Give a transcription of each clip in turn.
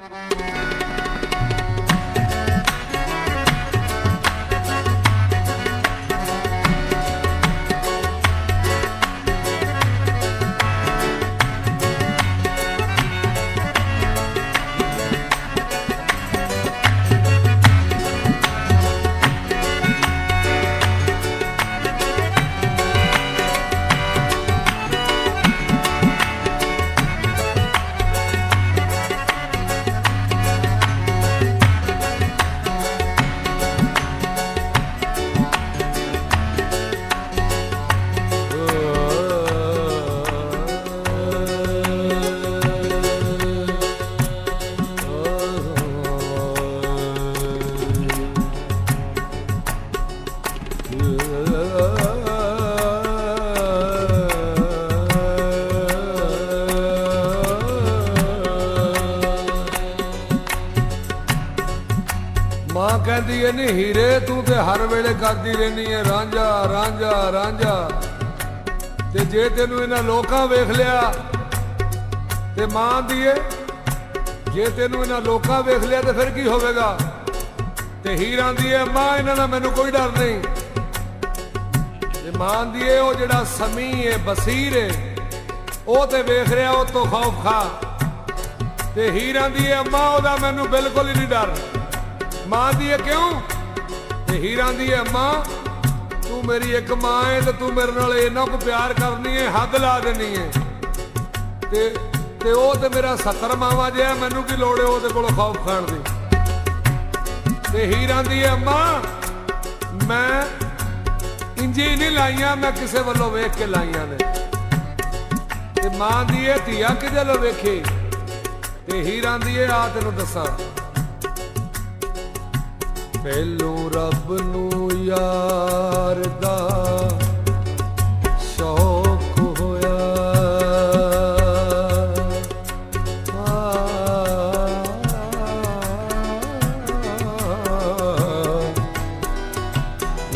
ਮਾਂ ਕਹਿੰਦੀ ਐ ਹੀਰੇ, ਤੂੰ ਤੇ ਹਰ ਵੇਲੇ ਕਰਦੀ ਰਹਿਨੀ ਹੈ ਰਾਂਝਾ ਰਾਂਝਾ ਰਾਂਝਾ। ਤੇ ਜੇ ਤੈਨੂੰ ਇਹਨਾਂ ਲੋਕਾਂ ਵੇਖ ਲਿਆ, ਤੇ ਮਾਂ ਦੀਏ ਜੇ ਤੈਨੂੰ ਇਹਨਾਂ ਲੋਕਾਂ ਵੇਖ ਲਿਆ, ਤੇ ਫਿਰ ਕੀ ਹੋਵੇਗਾ? ਤੇ ਹੀਰਾਂ ਦੀ ਏ, ਮਾਂ, ਇਹਨਾਂ ਦਾ ਮੈਨੂੰ ਕੋਈ ਡਰ ਨਹੀਂ। ਤੇ ਮਾਂ ਦੀਏ ਉਹ ਜਿਹੜਾ ਸਮੀ ਏ, ਬਸੀਰ ਏ, ਉਹ ਤੇ ਵੇਖ ਰਿਹਾ, ਉਹ ਤੋਂ ਖੌਫ ਖਾ। ਤੇ ਹੀਰਾਂ ਦੀ ਏ ਉਹਦਾ ਮੈਨੂੰ ਬਿਲਕੁਲ ਹੀ ਨਹੀਂ ਡਰ। ਮਾਂ ਦੀ ਹੈ ਕਿਉਂ? ਤੇ ਹੀਰਾਂ ਦੀ ਇਹ ਮਾਂ। ਤੂੰ ਮੇਰੀ ਇੱਕ ਮਾਂ ਹੈ ਤੇ ਤੂੰ ਮੇਰੇ ਨਾਲ ਇੰਨਾ ਕੁ ਪਿਆਰ ਕਰਨੀ ਹੈ ਹੱਦ ਲਾ ਦੇਣੀ ਹੈ ਤੇ ਤੇ ਉਹ ਤੇ ਮੇਰਾ ਸੱਤਰ ਮਾਵਾ ਜਿਹਾ, ਮੈਨੂੰ ਕੀ ਲੋੜ ਹੈ ਉਹਦੇ ਕੋਲੋਂ ਖੌਫ ਖਾਣ ਦੀ? ਤੇ ਹੀਰਾਂ ਦੀ ਅੰਮਾ ਮੈਂ ਇੰਜੀ ਨਹੀਂ ਲਾਈਆਂ, ਮੈਂ ਕਿਸੇ ਵੱਲੋਂ ਵੇਖ ਕੇ ਲਾਈਆਂ ਨੇ। ਤੇ ਮਾਂ ਦੀ ਇਹ ਧੀਆ ਕਿਹਦੇ ਵੱਲੋਂ ਵੇਖੇ? ਤੇ ਹੀਰਾਂ ਦੀ ਇਹ ਆ ਤੈਨੂੰ ਦੱਸਾਂ। ਪਹਿਲੋਂ ਰੱਬ ਨੂੰ ਯਾਰ ਦਾ ਸ਼ੌਕ ਹੋਇਆ।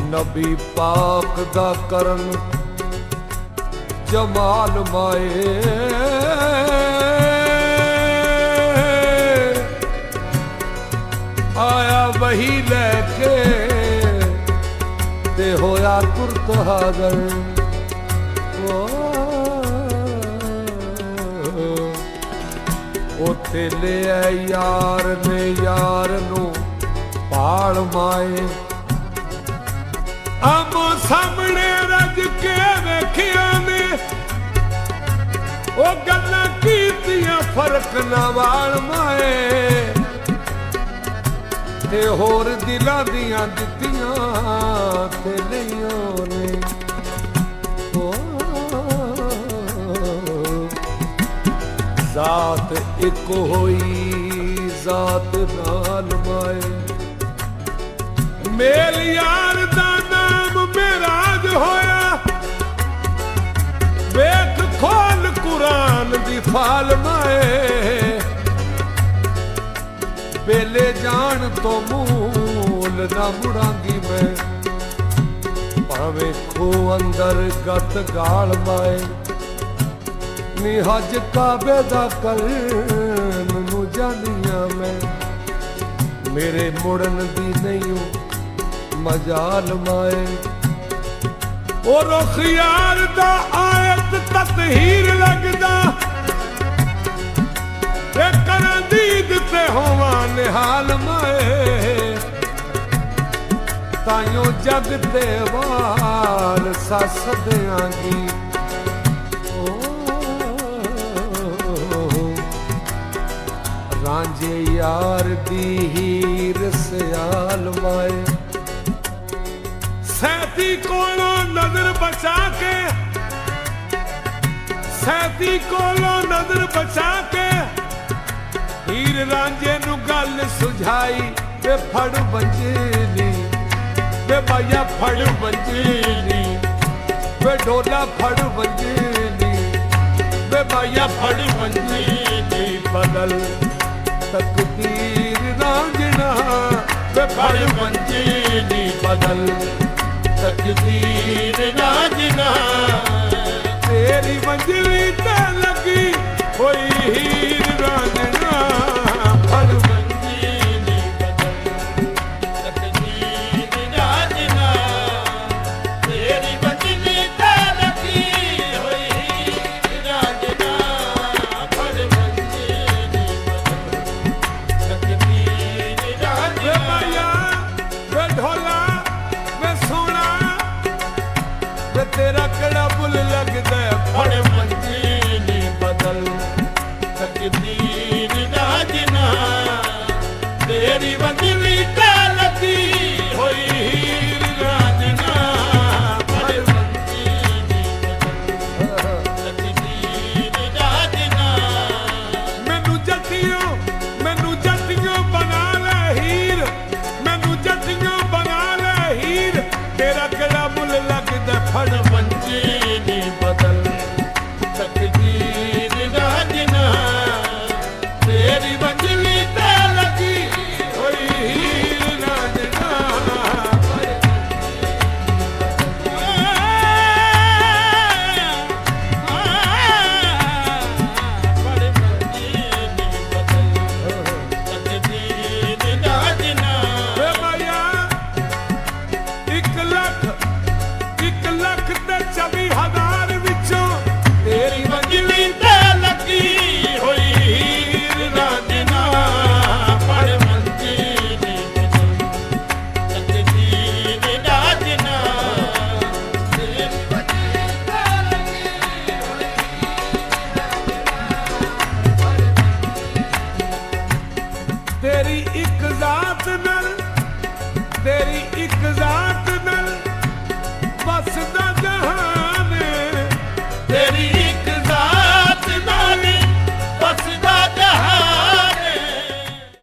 ਨਬੀ ਪਾਕ ਦਾ ਕਰਨ ਜਮਾਲ ਮਾਏ। ਵਹੀ ਲੈ ਕੇ ਤੇ ਹੋਇਆ ਤੁਰਤ ਹਾਜ਼ਰ। ਉਥੇ ਲਿਆ ਯਾਰ ਨੇ ਯਾਰ ਨੂੰ ਪਾਲ ਮਾਏ। ਆਮੋ ਸਾਹਮਣੇ ਰੱਜ ਕੇ ਵੇਖਿਆ ਨੇ। ਉਹ ਗੱਲਾਂ ਕੀਤੀਆਂ ਫ਼ਰਕ ਨਾ ਵਾਲ ਮਾਏ। ਤੇ ਹੋਰ ਦਿਲਾਂ ਦੀਆਂ ਦਿੱਤੀਆਂ ਤੇ ਲਈਆਂ ਨੇ। ਜ਼ਾਤ ਇੱਕ ਹੋਈ, ਜ਼ਾਤ ਨਾਲ ਮਾਏ। ਮੇਲ ਯਾਰ ਦਾ ਨਾਮ ਮੇਰਾਜ ਹੋਇਆ। ਵੇਖ ਖੋਲ ਕੁਰਾਨ ਦੀ ਫਾਲ ਮਾਏ। ਵੇਲੇ ਜਾਣ ਤੋਂ ਮੂਲ ਨਾ ਮੁੜਾਂਗੀ ਮੈਂ। ਭਾਵੇਂ ਖੋ ਅੰਦਰ ਗਤ ਗਾਲ ਮਾਏ, ਨੀ ਹਜ ਕਾਬੇ ਦਾ ਕਰਨ ਨੂੰ ਜਾਣੀਆਂ ਮੈਂ। ਮੇਰੇ ਮੁੜਨ ਦੀ ਨਹੀਂ ਮਜਾਲ ਮਾਏ। ਉਹ ਰੁਖ ਯਾਰ ਦਾ ਆਇਤ ਤਤਹੀਰ ਲੱਗਦਾ ਤਾਈਓ ਜਗ ਤੇ ਵਾਲ ਸੱਸ ਦਿਆਂਗੀ। ਰਾਂਝੇ ਯਾਰ ਦੀ ਹੀਰ ਸਿਆਲ ਮਾਏ ਸੈਤੀ ਕੋਲੋਂ ਨਜ਼ਰ ਬਚਾ ਕੇ, ਸੈਤੀ ਕੋਲੋਂ ਨਜ਼ਰ ਬਚਾ ਕੇ, ਹੀਰ ਰਾਂਝੇ ਨੂੰ ਗੱਲ ਸੁਝਾਈ ਤੇ ਫੜ ਬੰਜੇਲੀ ਵੇ ਬਾਇਆ ਫੜ ਬੰਜੇਲੀ ਵੇ ਢੋਲਾ ਫੜ ਬੰਜੇਲੀ ਵੇ ਬਾਇਆ ਫੜ ਬੰਜੇਲੀ ਬਦਲ ਤਕਦੀਰ ਰਾਂਝਣਾ ਵੇ ਫੜ ਬੰਜੇਲੀ ਬਦਲ ਤਕਦੀਰ ਰਾਂਝਣਾ ਦਾਜਨਾ ਤੇਰੀ ਬੰਦ